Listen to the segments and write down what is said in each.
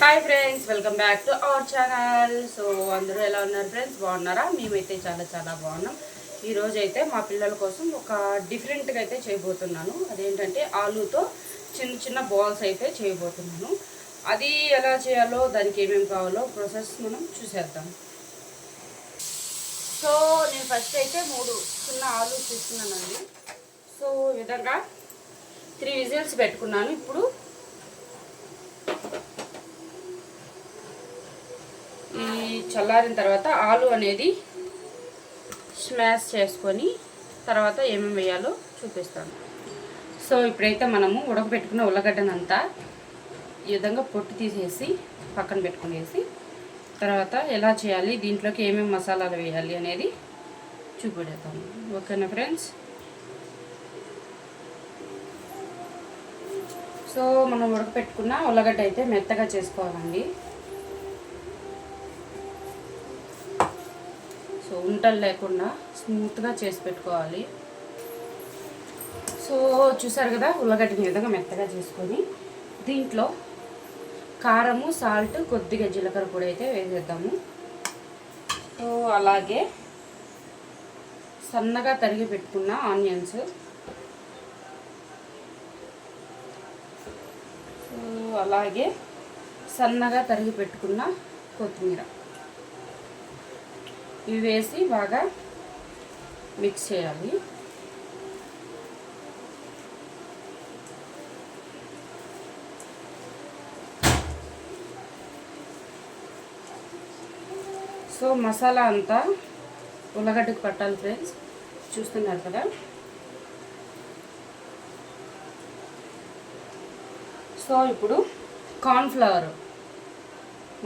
Hi friends welcome back to our channel so అందరూ ఎలా ఉన్నారు ఫ్రెండ్స్ బాగున్నారా? మేమైతే చాలా చాలా బాగున్నాం. ఈరోజు అయితే మా పిల్లల కోసం ఒక డిఫరెంట్గా అయితే చేయబోతున్నాను. అదేంటంటే ఆలూతో చిన్న చిన్న బాల్స్ అయితే చేయబోతున్నాను. అది ఎలా చేయాలో దానికి ఏమేమి కావాలో ప్రాసెస్ మనం చూసేద్దాం. సో నేను ఫస్ట్ అయితే మూడు చిన్న ఆలు తీసుకున్నానండి. సో విధంగా త్రీ విజిల్స్ పెట్టుకున్నాను. ఇప్పుడు ఈ చల్లారిన తర్వాత ఆలు అనేది స్మాష్ చేసుకొని తర్వాత ఏమేమి వేయాలో చూపిస్తాను. సో ఇప్పుడైతే మనము ఉడకబెట్టుకున్న ఉల్లగడ్డనంతా ఈ విధంగా పొట్టు తీసేసి పక్కన పెట్టుకునేసి తర్వాత ఎలా చేయాలి దీంట్లోకి ఏమేమి మసాలాలు వేయాలి అనేది చూపెడతాము. ఓకేనా ఫ్రెండ్స్? సో మనం ఉడకపెట్టుకున్న ఉల్లగడ్డ అయితే మెత్తగా చేసుకోవాలండి. సో ఉంటలు లేకుండా స్మూత్గా చేసి పెట్టుకోవాలి. సో చూసారు కదా ఉల్లగడ్డని విధంగా మెత్తగా చేసుకొని దీంట్లో కారము సాల్ట్ కొద్దిగా జీలకర్ర పొడి అయితే వేసేద్దాము. సో అలాగే సన్నగా తరిగి పెట్టుకున్న ఆనియన్స్. సో అలాగే సన్నగా తరిగి పెట్టుకున్న కొత్తిమీర. ఇవి వేసి బాగా మిక్స్ చేయాలి. సో మసాలా అంతా ఉల్లగడ్డకు పట్టాలి ఫ్రెండ్స్. చూస్తున్నారు కదా? సో ఇప్పుడు కార్న్ఫ్లవర్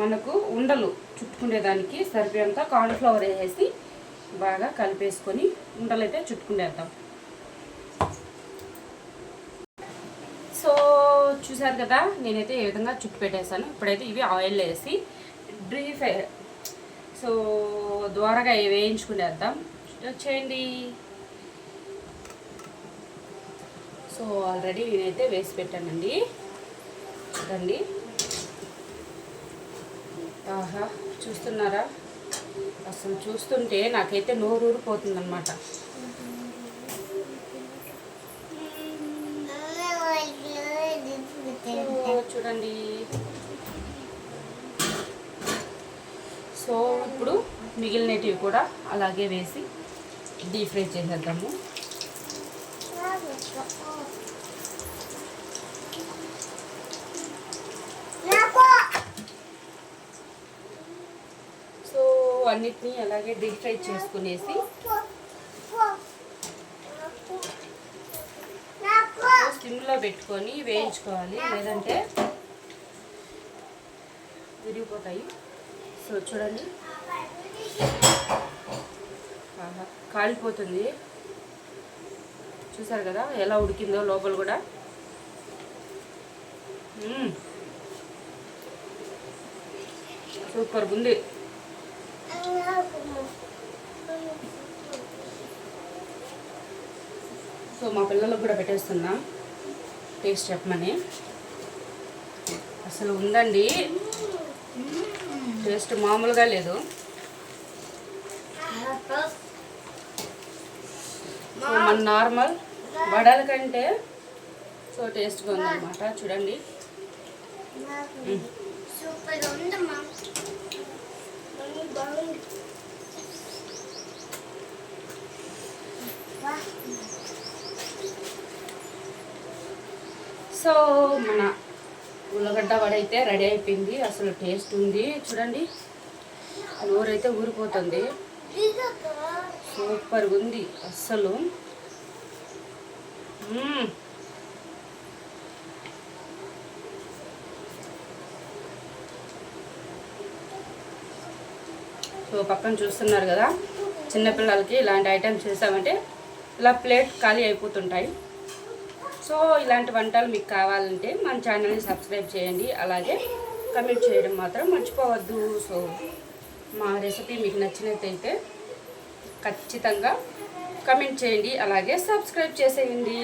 మనకు ఉండలు చుట్టుకునేదానికి సరిపోయేంత కార్న్ఫ్లవర్ వేసేసి బాగా కలిపేసుకొని ఉండలు అయితే చుట్టుకునేద్దాం సో చూసారు కదా నేనైతే ఏ విధంగా చుట్టు పెట్టేశాను. ఇప్పుడైతే ఇవి ఆయిల్ వేసి డ్రీ ఫ్రై సో ద్వారగా వేయించుకునేద్దాం. వచ్చేయండి సో ఆల్రెడీ నేనైతే వేసి పెట్టానండి. చూడండి ఆహా చూస్తున్నారా? అసలు చూస్తుంటే నాకైతే నోరు ఊరిపోతుందన్నమాట సో చూడండి. సో ఇప్పుడు మిగిలినటివి కూడా అలాగే వేసి డీప్ ఫ్రై చేసేద్దాము సో అన్నిటినీ అలాగే డీప్ ఫ్రై చేసుకునేసి స్లిమ్లో పెట్టుకొని వేయించుకోవాలి. లేదంటే విరిగిపోతాయి. సో చూడండి. కాలిపోతుంది. చూసారు కదా ఎలా ఉడికిందో లోపల కూడా. సూపర్గా సూపర్ ఉంది. సో మా పిల్లలకు కూడా పెట్టేస్తున్నాం. టేస్ట్ చెప్పమని. అసలు ఉందండి. టేస్ట్ మామూలుగా లేదు. సో మన నార్మల్ వడల కంటే సో టేస్ట్గా ఉందన్నమాట. చూడండి. సూపర్ సో మన ఉల్లగడ్డ వడ అయితే రెడీ అయిపోయింది. అసలు టేస్ట్ ఉంది. చూడండి. నోరైతే ఊరిపోతుంది. సూపర్గా ఉంది అస్సలు. సో పక్కన చూస్తున్నారు కదా చిన్నపిల్లలకి ఇలాంటి ఐటమ్స్ చేసామంటే ఇలా ప్లేట్ ఖాళీ అయిపోతుంటాయి. సో ఇలాంటి వంటలు మీకు కావాలంటే మన ఛానల్ని సబ్స్క్రైబ్ చేయండి. అలాగే కమెంట్ చేయడం మాత్రం మర్చిపోవద్దు. సో మా రెసిపీ మీకు నచ్చినట్టయితే ఖచ్చితంగా కమెంట్ చేయండి. అలాగే సబ్స్క్రైబ్ చేసేయండి.